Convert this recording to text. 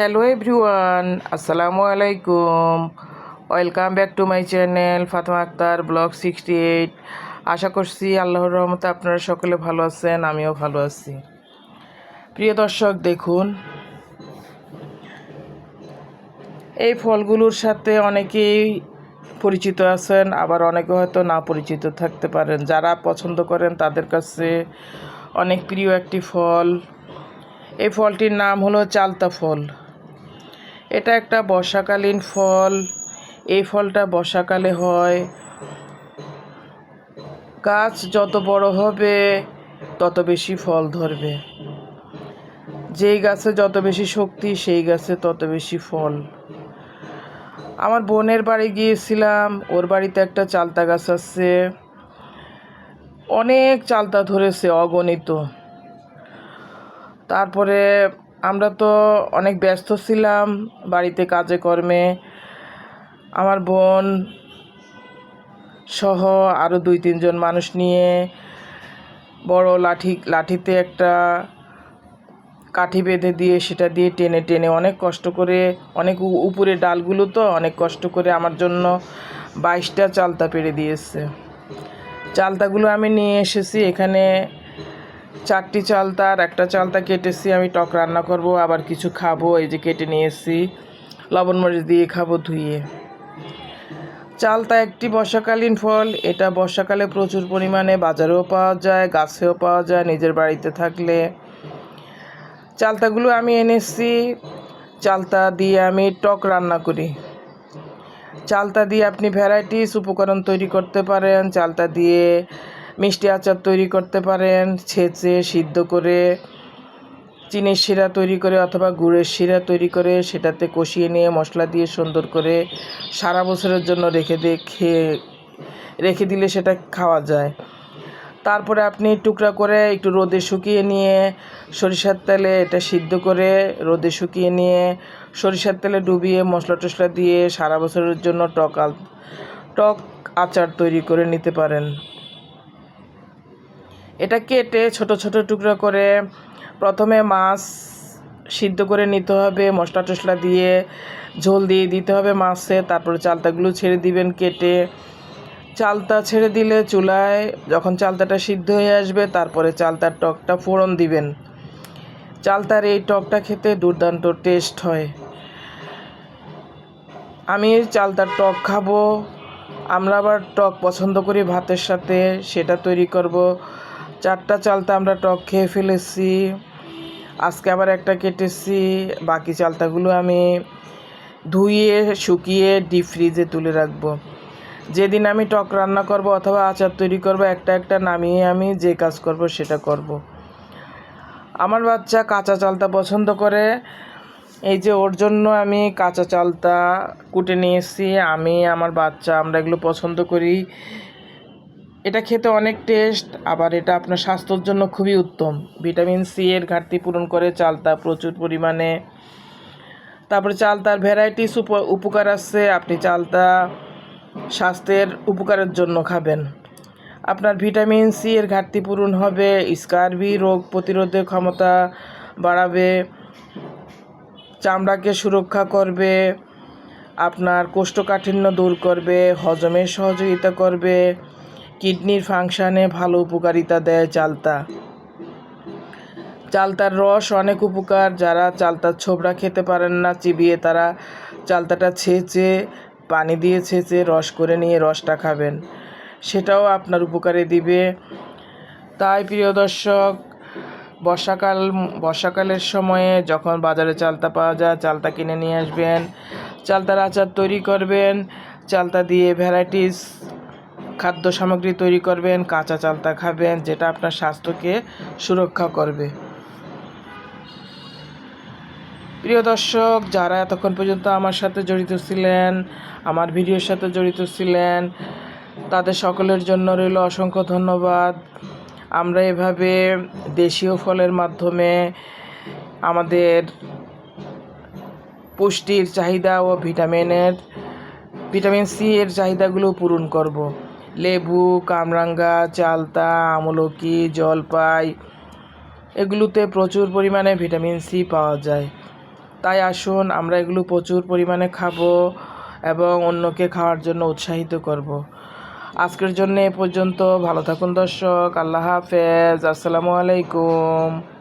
Hello everyone, আসসালামু আলাইকুম। Welcome back to my channel Fatema Akter vlog sixty eight. আশা করছি আল্লাহর রহমতে আপনারা সকলে ভালো আছেন, আমিও ভালো আছি। প্রিয় দর্শক, দেখুন, এই ফলগুলোর সাথে অনেকেই পরিচিত আছেন, আবার অনেকে হয়তো না পরিচিত থাকতে পারেন। যারা পছন্দ করেন তাদের কাছে অনেক প্রিয় একটি ফল। এই ফলটির নাম হলো চালতা ফল। এটা একটা বর্ষাকালীন ফল। এই ফলটা বর্ষাকালে হয়। গাছ যত বড় হবে, তত বেশি ফল ধরবে। যেই গাছে যত বেশি শক্তি, সেই গাছে তত বেশি ফল। আমার বোনের বাড়ি গিয়েছিলাম, ওর বাড়িতে একটা চালতা গাছ আছে। অনেক চালতা ধরেছে, অগণিত। তারপরে আমরা তো অনেক ব্যস্ত ছিলাম, বাড়িতে কাজে কর্মে। আমার বোন সহ আরও দুই, তিনজন মানুষ নিয়ে বড় লাঠি, লাঠিতে একটা কাঠি বেঁধে দিয়ে সেটা দিয়ে টেনে টেনে অনেক কষ্ট করে, অনেক উপরে ডালগুলো তো অনেক কষ্ট করে আমার জন্য বাইশটা চালতা পেরে দিয়েছে। চালতাগুলো আমি নিয়ে এসেছি, এখানে চারটি চালতা আর একটা চালতা কেটেছি, আমি টক রান্না করব, আবার কিছু খাব, এই যে কেটে নিয়ে এসেছি। লবণ মরিচ দিয়ে খাব ধুয়ে। চালতা একটি বর্ষাকালীন ফল, এটা বর্ষাকালে প্রচুর পরিমাণে বাজারেও পাওয়া যায়, গাছেও পাওয়া যায়, নিজের বাড়িতে থাকলে। চালতাগুলো আমি এনেছি চালতা দিয়ে আমি টক রান্না করি। চালতা দিয়ে আপনি ভ্যারাইটিস, উপকরণ তৈরি করতে পারেন চালতা দিয়ে মিষ্টি আচার তৈরি করতে পারেন, ছেঁচে সিদ্ধ করে চিনির শিরা তৈরি করে অথবা গুড়ের শিরা তৈরি করে সেটাতে কষিয়ে নিয়ে মশলা দিয়ে সুন্দর করে সারা বছরের জন্য রেখে দিয়ে খেয়ে, রেখে দিলে সেটা খাওয়া যায়। তারপরে আপনি টুকরা করে একটু রোদে শুকিয়ে নিয়ে সরিষার তেলে এটা সিদ্ধ করে রোদে শুকিয়ে নিয়ে সরিষার তেলে ডুবিয়ে মশলা টশলা দিয়ে সারা বছরের জন্য টক টক আচার তৈরি করে নিতে পারেন। এটা কেটে ছোট ছোট টুকরো করে প্রথমে মাছ সিদ্ধ করে নিতে হবে, মশলা টশলা দিয়ে ঝোল দিয়ে দিতে হবে মাছে, তারপরে চালতাগুলো ছেড়ে দিবেন কেটে। চালতা ছেড়ে দিলে চুলায় যখন চালতাটা সিদ্ধ হয়ে আসবে, তারপরে চালতার টকটা ফোড়ন দিবেন। চালতার এই টকটা খেতে দুর্দান্ত টেস্ট হয়। আমি চালতার টক খাব, আমরা আবার টক পছন্দ করি ভাতের সাথে, সেটা তৈরি করব। চারটা চালতা আমরা টক খেয়ে ফেলেছি। আজকে আবার একটা কেটেছি। বাকি চালতাগুলো আমি ধুইয়ে শুকিয়ে ডিপ ফ্রিজে তুলে রাখব। যেদিন আমি টক রান্না করব অথবা আচার তৈরি করব, একটা একটা নামিয়ে আমি যে কাজ করব সেটা করব। আমার বাচ্চা কাঁচা চালতা পছন্দ করে। এই যে ওর জন্য আমি কাঁচা চালতা কুটে নিয়ে এসেছি আমি, আমার বাচ্চা, আমরা এগুলো পছন্দ করি। এটা খেতে অনেক টেস্ট আবার এটা আপনার স্বাস্থ্যের জন্য খুবই উত্তম। ভিটামিন সি এর ঘাটতি পূরণ করে চালতা প্রচুর পরিমাণে। তারপরে চালতার ভ্যারাইটিস উপকার আছে, আপনি চালতা স্বাস্থ্যের উপকারের জন্য খাবেন। আপনার ভিটামিন সি এর ঘাটতি পূরণ হবে স্কারবি রোগ প্রতিরোধের ক্ষমতা বাড়াবে, চামড়াকে সুরক্ষা করবে, আপনার কোষ্ঠকাঠিন্য দূর করবে, হজমে সহযোগিতা করবে কিডনির ফাংশানে ভালো উপকারিতা দেয় চালতা। চালতার রস অনেক উপকার, যারা চালতার ছোবড়া খেতে পারেন না, চিবিয়ে তারা চালতাটা ছেঁচে, পানি দিয়ে ছেঁচে রস করে নিয়ে রসটা খাবেন। সেটাও আপনার উপকারে দিবে। তাই প্রিয় দর্শক, বর্ষাকাল, বর্ষাকালের সময়ে যখন বাজারে চালতা পাওয়া যায়, চালতা কিনে নিয়ে আসবেন। চালতার আচার তৈরি করবেন। চালতা দিয়ে ভ্যারাইটিস খাদ্য সামগ্রী তৈরি করবেন, কাঁচা চালতা খাবেন, যেটা আপনার স্বাস্থ্যকে সুরক্ষা করবে প্রিয় দর্শক, যারা এতক্ষণ পর্যন্ত আমার সাথে জড়িত ছিলেন, আমার ভিডিওর সাথে জড়িত ছিলেন, তাদের সকলের জন্য রইল অসংখ্য ধন্যবাদ আমরা এভাবে দেশীয় ফলের মাধ্যমে আমাদের পুষ্টির চাহিদা ও ভিটামিনের, ভিটামিন সি এর চাহিদাগুলো পূরণ করব। লেবু, কামরাঙ্গা, চালতা, আমলকি, জলপাই, এগুলোতে প্রচুর পরিমাণে ভিটামিন সি পাওয়া যায়। তাই আসুন, আমরা এগুলো প্রচুর পরিমাণে খাব এবং অন্যকে খাওয়ার জন্য উৎসাহিত করব। আজকের জন্য এ পর্যন্ত। ভালো থাকুন দর্শক। আল্লাহ হাফেজ। আসসালামু আলাইকুম।